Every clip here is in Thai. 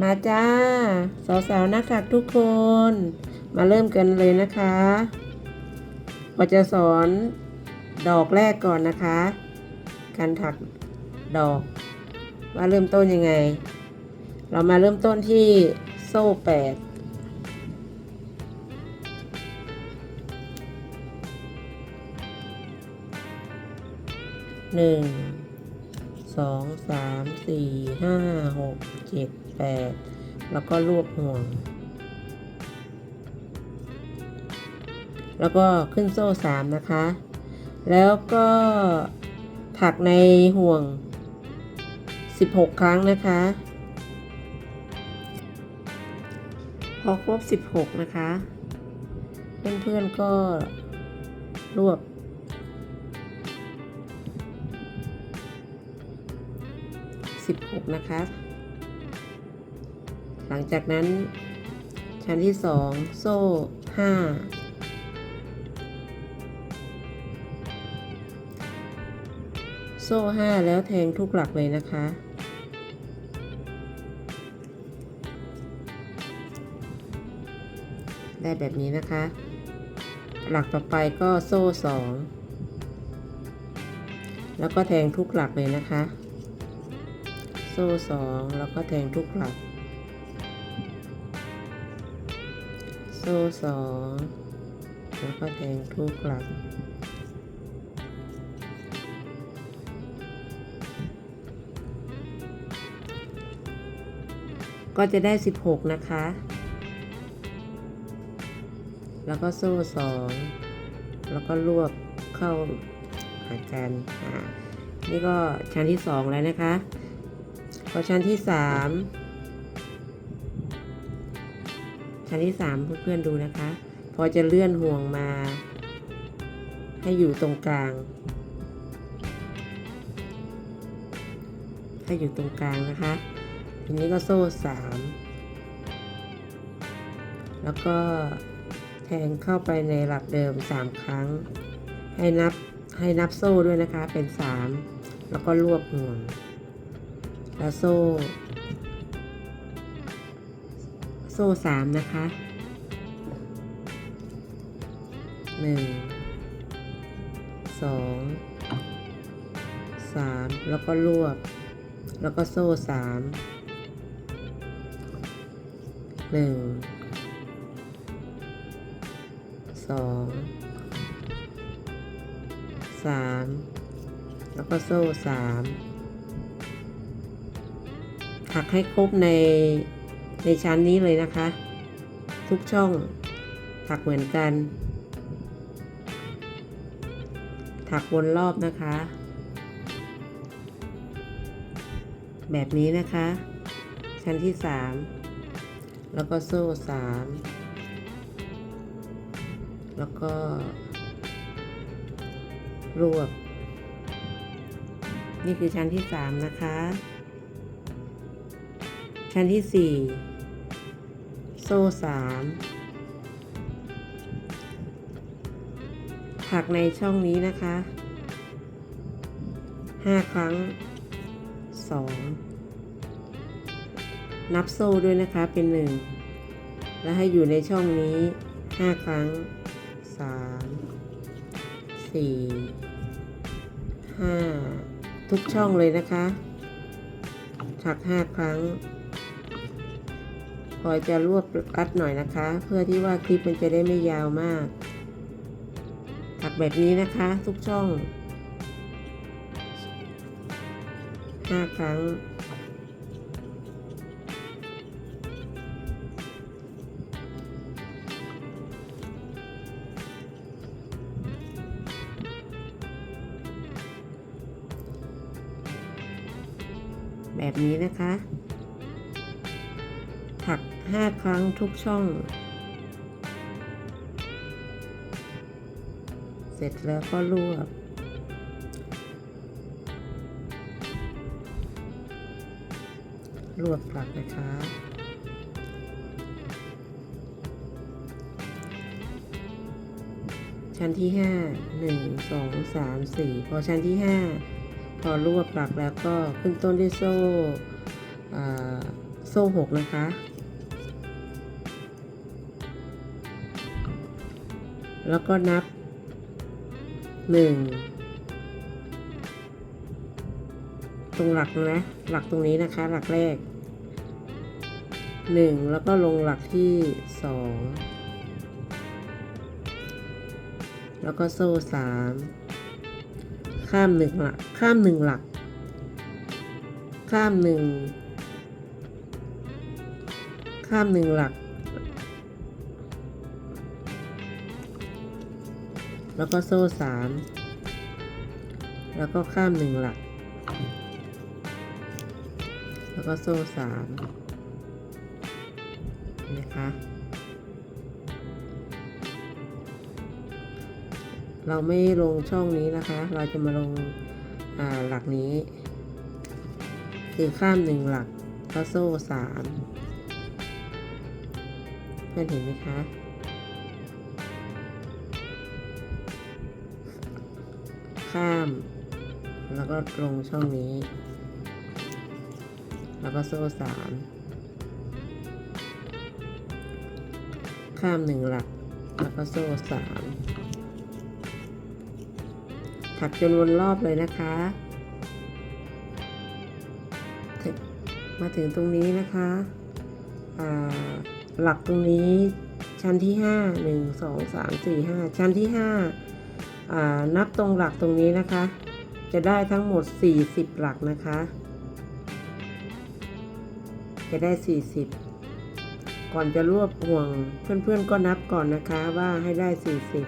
มาจ้า สาวๆนักถักทุกคน มาเริ่มกันเลยนะคะก็จะสอนดอกแรกก่อนนะคะ การถักดอก ว่าเริ่มต้นยังไง เรามาเริ่มต้นที่โซ่แปดหนึ่งสองสามสี่ห้าหกเจ็ด แปดแล้วก็รวบห่วง แล้วก็ขึ้นโซ่สามนะคะ แล้วก็ถักในห่วง 16 ครั้งนะคะ พอครบ 16 นะคะ เพื่อนๆก็รวบ16 นะคะ หลังจากนั้น ชั้นที่ 2 โซ่ 5 โซ่ 5 แล้วแทงทุกหลักเลยนะคะ ได้แบบนี้นะคะ หลักต่อไปก็โซ่ 2 แล้วก็แทงทุกหลักเลยนะคะ โซ่สองแล้วก็แทงทุกหลัก โซ่สองแล้วก็แทงทุกหลักก็จะได้ 16 นะคะ แล้วก็โซ่สองแล้วก็รวบเข้าหากันอ่านี่ก็ชั้นที่สองแล้วนะคะ พอชั้นที่สาม ชั้นที่สามเพื่อนๆดูนะคะ พอจะเลื่อนห่วงมา ให้อยู่ตรงกลาง ให้อยู่ตรงกลางนะคะทีนี้ก็โซ่สามแล้วก็แทงเข้าไปในหลักเดิมสามครั้ง ให้นับให้นับโซ่ด้วยนะคะเป็นสามแล้วก็รวบห่วง แล้วโซ่ ซ่สามนะคะหนึ่งสองสามแล้วก็รวบ แล้วก็โซ่สามหนึ่งสองสามแล้วก็โซ่สามถักให้ครบใน ในชั้นนี้เลยนะคะ ทุกช่องถักเหมือนกัน ถักวนรอบนะคะ แบบนี้นะคะ ชั้นที่สามแล้วก็โซ่สามแล้วก็ รวบ นี่คือชั้นที่สามนะคะชั้นที่สี่ โซ่สามถักในช่องนี้นะคะห้าครั้งสองนับโซ่ด้วยนะคะเป็นหนึ่งแล้วให้อยู่ในช่องนี้ห้าครั้งสามสี่ห้าทุกช่องเลยนะคะ ถักห้าครั้ง พอจะรวบรัดหน่อยนะคะ เพื่อที่ว่าคลิปมันจะได้ไม่ยาวมากถักแบบนี้นะคะ ทุกช่องห้าครั้ง แบบนี้นะคะ 5 ครั้งทุกช่อง เสร็จแล้วก็รวบรวบกลับนะคะชั้นที่ 5 1 2 3 4 พอชั้นที่ 5 พอรวบหลักแล้วก็ขึ้นต้นด้วยโซ่อ่าโซ่หกนะคะ แล้วก็นับหนึ่งตรงหลักนะ หลักตรงนี้นะคะ หลักแรกหนึ่งแล้วก็ลงหลักที่สองแล้วก็โซ่สามข้ามหนึ่งหลัก ข้ามหนึ่งหลัก ข้ามหนึ่งข้ามหนึ่งหลัก แล้วก็โซ่สามแล้วก็ข้ามหนึ่งหลัก แล้วก็โซ่สามนะคะ เราไม่ลงช่องนี้นะคะ เราจะมาลงาหลักนี้ คือข้ามหนึ่งหลักแล้วโซ่สามเพื่อนเห็นไหมคะ ข้าม แล้วก็ลงช่องนี้ แล้วก็โซ่สามข้ามหนึ่งหลัก แล้วก็โซ่สามถักจนวนรอบเลยนะคะ มาถึงตรงนี้นะคะหลักตรงนี้ชั้นที่ห้าหนึ่งสองสามสี่ห้าชั้นที่ห้า นับตรงหลักตรงนี้นะคะ จะได้ทั้งหมด 40 หลักนะคะ จะได้ 40 ก่อนจะรวบห่วงเพื่อนๆก็นับก่อนนะคะว่าให้ได้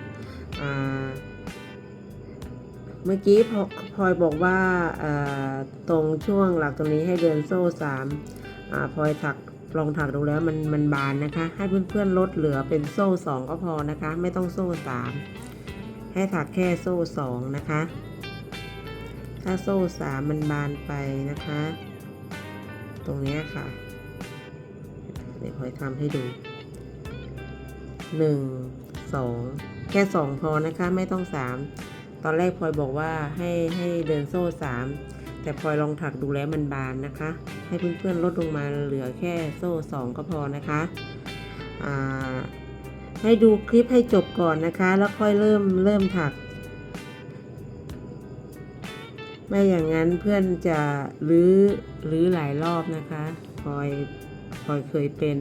40อ่าเมื่อกี้พพลอยบอกว่าตรงช่วงหลักตรงนี้ให้เดินโซ่3อ่าพลอยถักลองถักดูแล้วมันมันบานนะคะ ให้เพื่อนๆลดเหลือเป็นโซ่2ก็พอนะคะ ไม่ต้องโซ่3 ให้ถักแค่โซ่2นะคะ ถ้าโซ่สามมันบานไปนะคะ ตรงนี้ค่ะ เดี๋ยวพลอยทำให้ดูหนึ่งสองแค่สองพอนะคะไม่ต้องสามตอนแรกพลอยบอกว่าให้ให้เดินโซ่สามแต่พลอยลองถักดูแล้วมันบานนะคะ ให้เพื่อนๆลดลงมาเหลือแค่โซ่สองก็พอนะคะอ่า ให้ดูคลิปให้จบก่อนนะคะ แล้วค่อยเริ่มเริ่มถัก ไม่อย่างนั้นเพื่อนจะรื้อรื้อหลายรอบนะคะพลอยพลอยเคยเป็น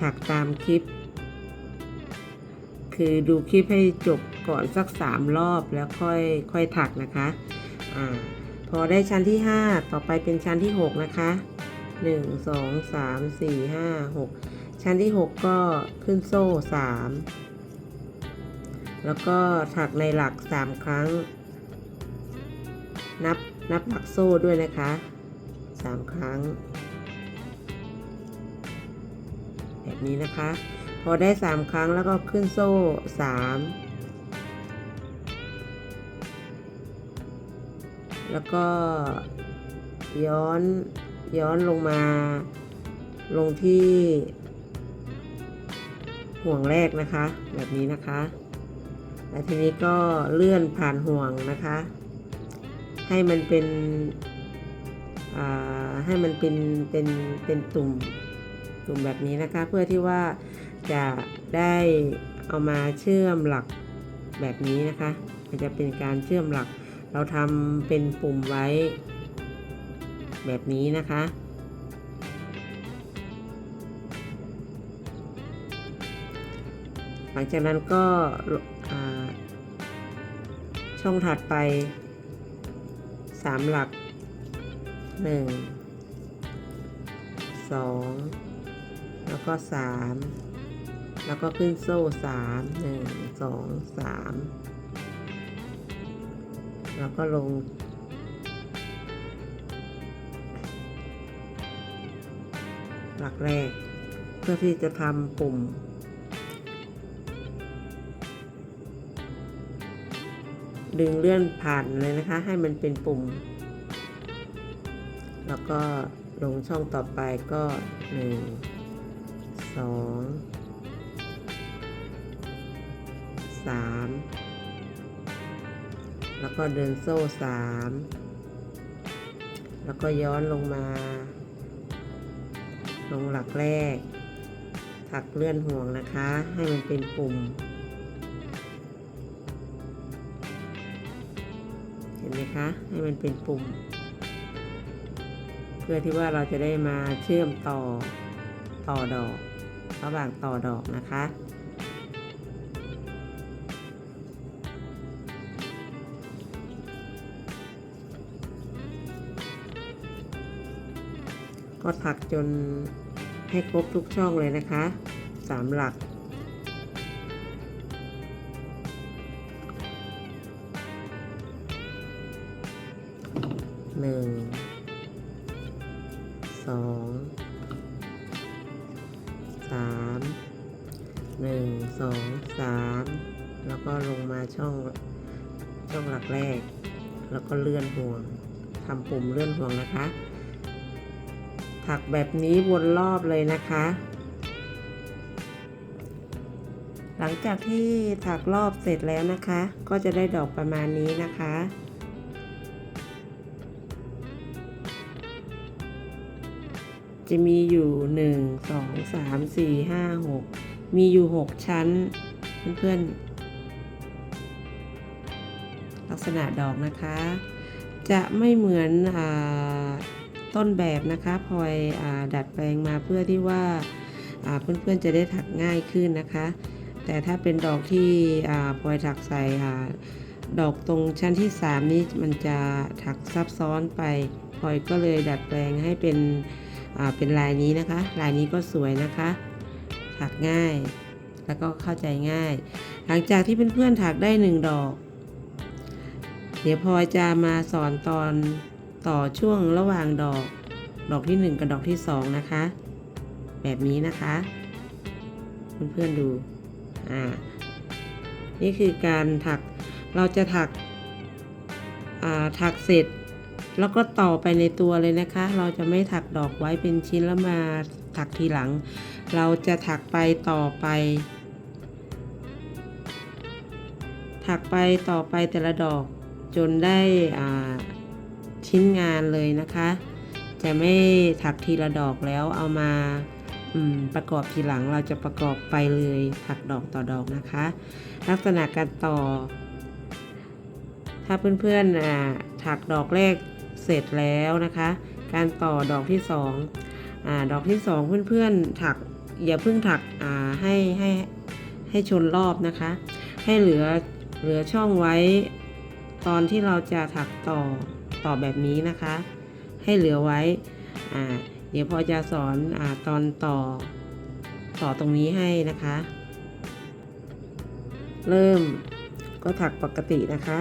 ถักตามคลิป คือดูคลิปให้จบก่อนสักสามรอบแล้วค่อยค่อยถักนะคะอ่าพอได้ชั้นที่5ต่อไปเป็นชั้นที่6นะคะ1 2 3 4 5 6 ชั้นที่ 6 ก็ขึ้นโซ่ 3 แล้วก็ถักในหลัก 3 ครั้ง นับนับหลักโซ่ด้วยนะคะสามครั้ง แบบนี้นะคะ พอได้สามครั้งแล้วก็ขึ้นโซ่สามแล้วก็ย้อนย้อนลงมาลงที่ ห่วงแรกนะคะ แบบนี้นะคะแล้วทีนี้ก็เลื่อนผ่านห่วงนะคะ ให้มันเป็นให้มันเป็นเป็นเป็นตุ่มตุ่มแบบนี้นะคะ เพื่อที่ว่าจะได้เอามาเชื่อมหลักแบบนี้นะคะมันจะเป็นการเชื่อมหลัก เราทำเป็นปุ่มไว้แบบนี้นะคะ หลังจากนั้นก็ช่องถัดไปสามหลักหนึ่งสองแล้วก็สามแล้วก็ขึ้นโซ่สามหนึ่งสองสามแล้วก็ลงหลักแรก เพื่อที่จะทำปุ่ม ดึงเลื่อนผ่านเลยนะคะ ให้มันเป็นปุ่ม แล้วก็ลงช่องต่อไปก็หนึ่งสองสามแล้วก็เดินโซ่สามแล้วก็ย้อนลงมา ลงหลักแรกถักเลื่อนห่วงนะคะ ให้มันเป็นปุ่ม ไหมคะ ให้มันเป็นปุ่ม เพื่อที่ว่าเราจะได้มาเชื่อมต่อต่อดอกระหว่างต่อดอกนะคะก็ถักจนให้ครบทุกช่องเลยนะคะสามหลัก หนึ่งสองสามหนึ่งสองสามแล้วก็ลงมาช่องช่องหลักแรก แล้วก็เลื่อนห่วงทำปุ่มเลื่อนห่วงนะคะ ถักแบบนี้วนรอบเลยนะคะ หลังจากที่ถักรอบเสร็จแล้วนะคะ ก็จะได้ดอกประมาณนี้นะคะ จะมีอยู่ 1 2 3 4 5 6 มีอยู่ 6 ชั้น เพื่อนๆ ลักษณะดอกนะคะ จะไม่เหมือนอต้นแบบนะคะพลอยอดัดแปลงมาเพื่อที่ว่าอ่าเพื่อนๆจะได้ถักง่ายขึ้นนะคะ แต่ถ้าเป็นดอกที่พลอยถักใส่ดอกตรงชั้นที่ 3 นี้มันจะถักซับซ้อนไปพลอยก็เลยดัดแปลงให้เป็น เป็นลายนี้นะคะ ลายนี้ก็สวยนะคะถักง่าย แล้วก็เข้าใจง่าย หลังจากที่เพื่อนๆถักได้หนึ่งดอก เดี๋ยวพลอยจะมาสอนตอนต่อช่วงระหว่างดอก ดอกที่1กับดอกที่2นะคะ แบบนี้นะคะ เพื่อนๆดูอ่านี่คือการถักเราจะถักอ่าถักเสร็จ แล้วก็ต่อไปในตัวเลยนะคะ เราจะไม่ถักดอกไว้เป็นชิ้นแล้วมาถักทีหลัง เราจะถักไปต่อไป ถักไปต่อไปแต่ละดอกจนได้ชิ้นงานเลยนะคะ จะไม่ถักทีละดอกแล้วเอามาประกอบทีหลังเราจะประกอบไปเลยถักดอกต่อดอกนะคะ ลักษณะการต่อ ถ้าเพื่อนๆถักดอกแรก เสร็จแล้วนะคะ การต่อดอกที่สองอดอกที่สองเพื่อนๆถักอย่าเพิ่งถักให้ให้ให้ชนรอบนะคะ ให้เหลือเหลือช่องไว้ ตอนที่เราจะถักต่อต่อแบบนี้นะคะ ให้เหลือไว้เดี๋ยวพอจะสอนอตอนต่อต่อตรงนี้ให้นะคะ เริ่มก็ถักปกตินะคะ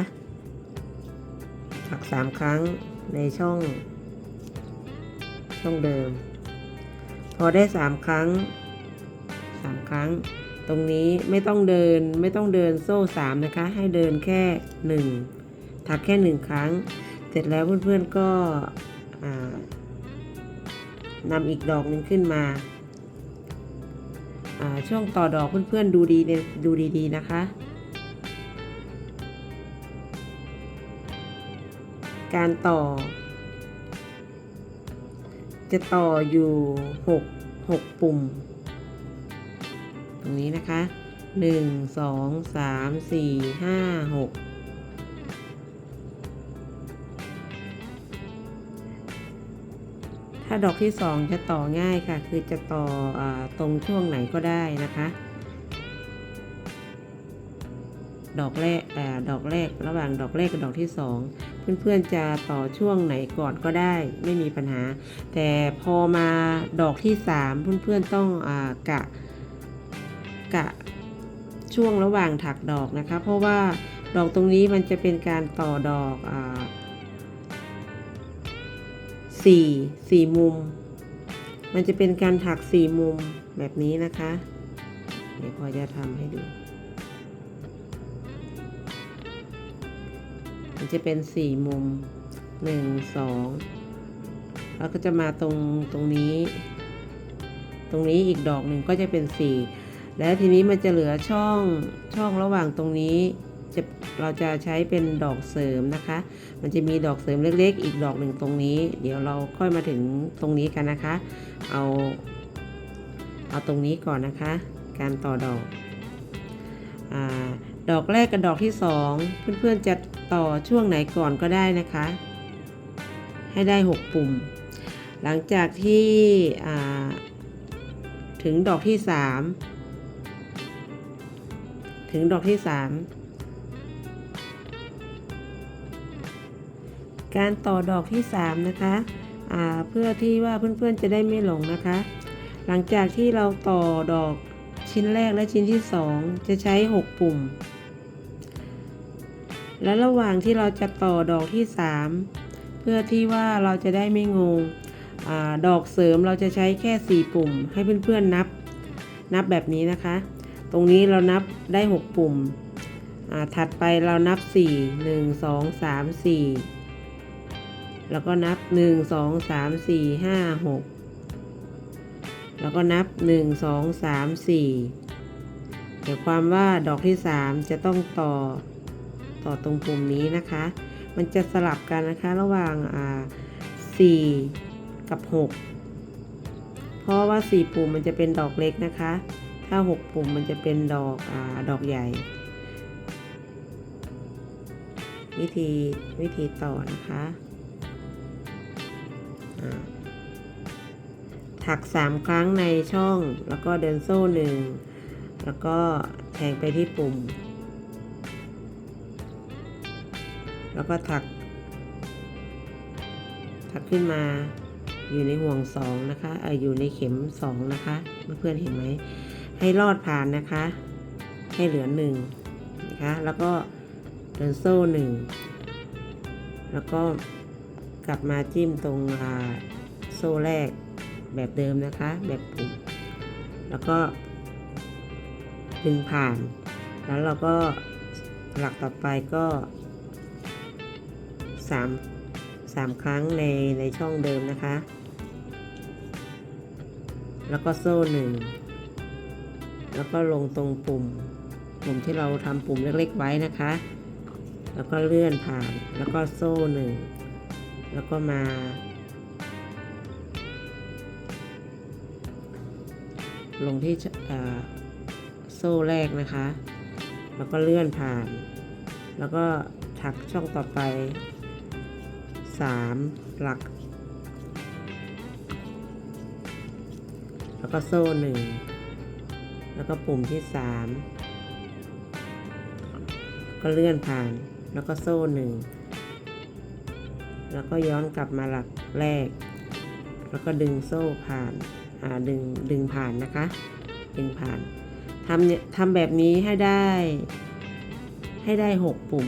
ถักสามครั้ง ในช่อง ช่องเดิม พอได้สามครั้งสามครั้ง ตรงนี้ไม่ต้องเดินไม่ต้องเดินโซ่สามนะคะ ให้เดินแค่หนึ่งถักแค่หนึ่งครั้ง เสร็จแล้วเพื่อนๆก็นำอีกดอกหนึ่งขึ้นมาอ่าช่วงต่อดอกเพื่อนๆดูดีดูดีๆนะคะ การต่อ จะต่ออยู่หกหกปุ่ม ตรงนี้นะคะหนึ่งสองสามสี่ห้าหกถ้าดอกที่สองจะต่อง่ายค่ะ คือจะต่ออตรงช่วงไหนก็ได้นะคะ ดอกแรกอดอกแรก ระหว่างดอกแรกกับดอกที่สองเพื่อนๆจะต่อช่วงไหนก่อนก็ได้ไม่มีปัญหา แต่พอมาดอกที่สามเพื่อนๆต้องอากะกะช่วงระหว่างถักดอกนะคะ เพราะว่าดอกตรงนี้มันจะเป็นการต่อดอกอ่าสี่สี่มุม มันจะเป็นการถักสี่มุมแบบนี้นะคะ เดี๋ยวพอจะทำให้ดู มันจะเป็นสี่มุมหนึ่งสองแล้วก็จะมาตรงตรงนี้ ตรงนี้อีกดอกหนึ่งก็จะเป็นสี่แล้วทีนี้มันจะเหลือช่องช่องระหว่างตรงนี้จะเราจะใช้เป็นดอกเสริมนะคะ มันจะมีดอกเสริมเล็ก ๆ อีกดอกหนึ่งตรงนี้ เดี๋ยวเราค่อยมาถึงตรงนี้กันนะคะ เอาเอาตรงนี้ก่อนนะคะ การต่อดอกอดอกแรกกับดอกที่สองเพื่อนๆจะ ต่อช่วงไหนก่อนก็ได้นะคะ ให้ได้ 6 ปุ่ม หลังจากที่ถึงดอกที่ 3 ถึงดอกที่ 3 การต่อดอกที่ 3 นะคะเพื่อที่ว่าเพื่อนๆจะได้ไม่หลงนะคะ หลังจากที่เราต่อดอกชิ้นแรกและชิ้นที่ 2 จะใช้ 6 ปุ่ม และระหว่างที่เราจะต่อดอกที่ 3 เพื่อที่ว่าเราจะได้ไม่งงอดอกเสริมเราจะใช้แค่ 4 ปุ่ม ให้เพื่อนๆนับ นับแบบนี้นะคะ ตรงนี้เรานับได้ 6 ปุ่ม ถัดไปเรานับ 4 1 2 3 4 แล้วก็นับ 1 2 3 4 5 6 แล้วก็นับ 1 2 3 4หมายวความว่าดอกที่ 3 จะต้องต่อ ต่อตรงปุ่มนี้นะคะ มันจะสลับกันนะคะระหว่างอ่า4กับ 6 เพราะว่า 4 ปุ่มมันจะเป็นดอกเล็กนะคะ ถ้า 6 ปุ่มมันจะเป็นดอกอาดอกใหญ่ วิธีวิธีต่อนะคะถัก 3 ครั้งในช่องแล้วก็เดินโซ่หนึ่งแล้วก็แทงไปที่ปุ่ม แล้วก็ถัก ถักขึ้นมาอยู่ในห่วงสองนะคะเอออยู่ในเข็มสองนะคะเพื่อนๆเห็นไหมให้ลอดผ่านนะคะ ให้เหลือหนึ่งนะคะ แล้วก็เดินโซ่หนึ่งแล้วก็กลับมาจิ้มตรงโซ่แรกแบบเดิมนะคะ แบบปุ่มแล้วก็ดึงผ่าน แล้วเราก็หลักต่อไปก็ สามสามครั้งในในช่องเดิมนะคะ แล้วก็โซ่หนึ่งแล้วก็ลงตรงปุ่ม ปุ่มที่เราทำปุ่มเล็กๆไว้นะคะ แล้วก็เลื่อนผ่านแล้วก็โซ่หนึ่งแล้วก็มาลงที่โซ่แรกนะคะ แล้วก็เลื่อนผ่าน แล้วก็ถักช่องต่อไป 3 หลัก แล้วก็โซ่หนึ่งแล้วก็ปุ่มที่ 3 ก็เลื่อนผ่าน แล้วก็โซ่หนึ่งแล้วก็ย้อนกลับมาหลักแรก แล้วก็ดึงโซ่ผ่านาดึงดึงผ่านนะคะ ดึงผ่านทำเนี่ยทำแบบนี้ให้ได้ ให้ได้ 6 ปุ่ม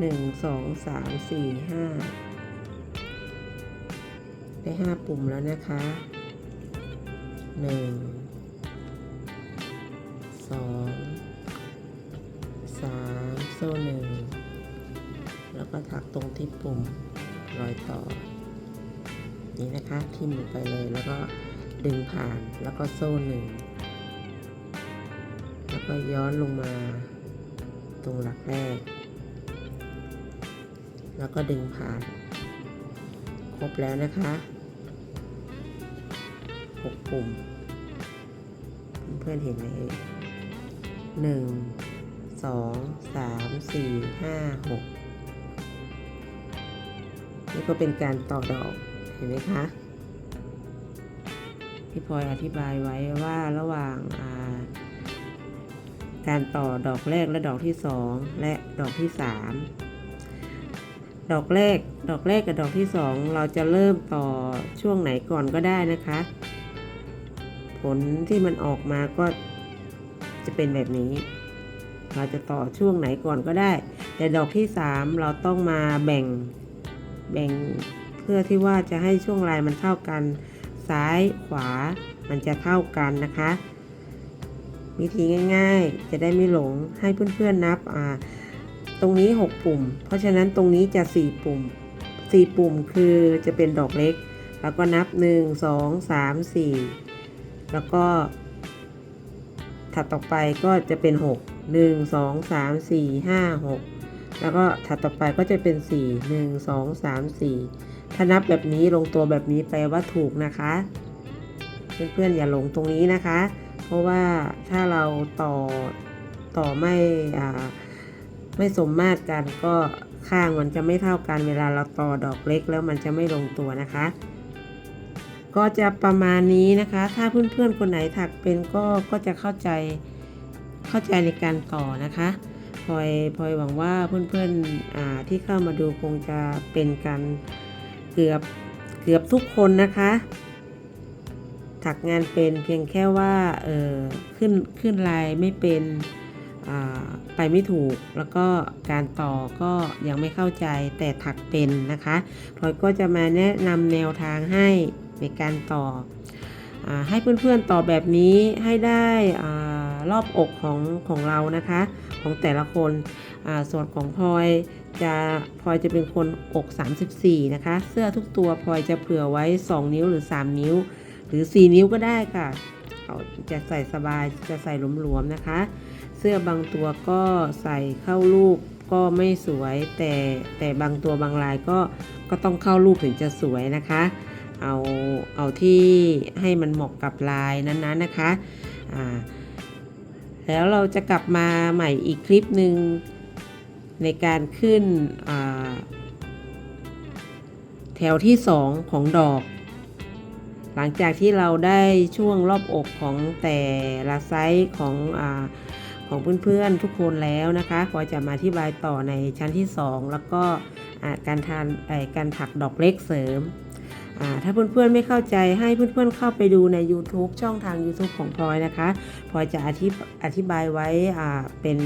หนึ่งสองสามสี่ห้าได้ห้าปุ่มแล้วนะคะหนึ่งสองสามโซ่หนึ่งแล้วก็ถักตรงที่ปุ่มรอยต่อ นี่นะคะทิ่มลงไปเลยแล้วก็ดึงผ่านแล้วก็โซ่หนึ่งแล้วก็ย้อนลงมาตรงหลักแรก แล้วก็ดึงผ่าน ครบแล้วนะคะหกปุ่ม เพื่อนเห็นไหมเอ่ยหนึ่งสองสามสี่ห้าหกนี่ก็เป็นการต่อดอกเห็นไหมคะพี่พลอยอธิบายไว้ว่าระหว่างาการต่อดอกแรกและดอกที่สองและดอกที่สาม ดอกแรก ดอกแรกกับดอกที่สองเราจะเริ่มต่อช่วงไหนก่อนก็ได้นะคะ ผลที่มันออกมาก็จะเป็นแบบนี้ เราจะต่อช่วงไหนก่อนก็ได้ แต่ดอกที่สามเราต้องมาแบ่งแบ่งเพื่อที่ว่าจะให้ช่วงลายมันเท่ากัน ซ้ายขวามันจะเท่ากันนะคะ วิธีง่าย ๆ จะได้ไม่หลงให้เพื่อนๆนับอ่า ตรงนี้ 6 ปุ่ม เพราะฉะนั้นตรงนี้จะ 4 ปุ่ม 4 ปุ่มคือจะเป็นดอกเล็ก แล้วก็นับ 1 2 3 4 แล้วก็ถัดต่อไปก็จะเป็น 6 1 2 3 4 5 6 แล้วก็ถัดต่อไปก็จะเป็น 4 1 2 3 4 ถ้านับแบบนี้ลงตัวแบบนี้แปลว่าถูกนะคะ เพื่อนๆอย่าหลงตรงนี้นะคะ เพราะว่าถ้าเราต่อต่อไม่อ่า ไม่สมมาตรกันก็ข้างมันจะไม่เท่ากันเวลาเราต่อดอกเล็กแล้วมันจะไม่ลงตัวนะคะ ก็จะประมาณนี้นะคะ ถ้าเพื่อนๆคนไหนถักเป็นก็ก็จะเข้าใจเข้าใจในการต่อนะคะพลอยพลอยหวังว่าเพื่อนๆที่เข้ามาดูคงจะเป็นกันเกือบเกือบทุกคนนะคะถักงานเป็นเพียงแค่ว่าเออขึ้นขึ้นลายไม่เป็น ไปไม่ถูกแล้วก็การต่อก็ยังไม่เข้าใจแต่ถักเป็นนะคะพลอยก็จะมาแนะนำแนวทางให้ในการต่ออให้เพื่อนๆต่อแบบนี้ให้ได้อรอบอกของของเรานะคะของแต่ละคนส่วนของพลอยจะพลอยจะเป็นคนอก 34 นะคะ เสื้อทุกตัวพลอยจะเผื่อไว้ 2 นิ้วหรือ 3 นิ้ว หรือ 4 นิ้วก็ได้ค่ะจะใส่สบายจะใส่หลวมๆนะคะ สื้อบางตัวก็ใส่เข้ารูปก็ไม่สวย แต่แต่บางตัวบางลายก็ก็ต้องเข้ารูปถึงจะสวยนะคะ เอาเอาที่ให้มันเหมาะกับลายนั้นๆนะคะอ่าแล้วเราจะกลับมาใหม่อีกคลิปหนึ่งในการขึ้นอ่าแถวที่ 2 ของดอก หลังจากที่เราได้ช่วงรอบอกของแต่ละไซส์ของอา ของเพื่อนๆทุกคนแล้วนะคะพอจะมาอธิบายต่อในชั้นที่ 2 แล้วก็การทานการถักดอกเล็กเสริมอ่าถ้าเพื่อนๆไม่เข้าใจให้เพื่อนๆเข้าไปดูใน YouTube ช่องทาง YouTube ของพลอยนะคะพลอยจะอธิบอธิบายไว้เป็น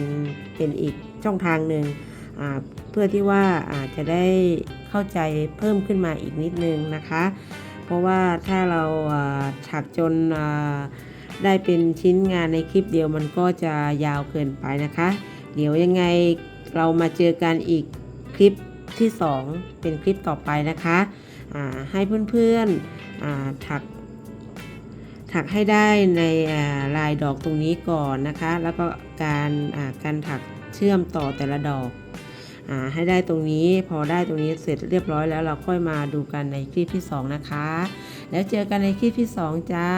เป็นอีกช่องทางหนึ่งเพื่อที่ว่าอาจจะได้เข้าใจเพิ่มขึ้นมาอีกนิดนึงนะคะ เพราะว่าถ้าเราถักจนา ได้เป็นชิ้นงานในคลิปเดียวมันก็จะยาวเกินไปนะคะ เดี๋ยวยังไงเรามาเจอกันอีกคลิปที่ 2 เป็นคลิปต่อไปนะคะให้เพื่อนๆอ่าถักถักให้ได้ในลายดอกตรงนี้ก่อนนะคะ แล้วก็การการถักเชื่อมต่อแต่ละดอกอให้ได้ตรงนี้พอได้ตรงนี้เสร็จเรียบร้อยแล้วเราค่อยมาดูกันในคลิปที่ 2 นะคะ แล้วเจอกันในคลิปที่ 2 จ้า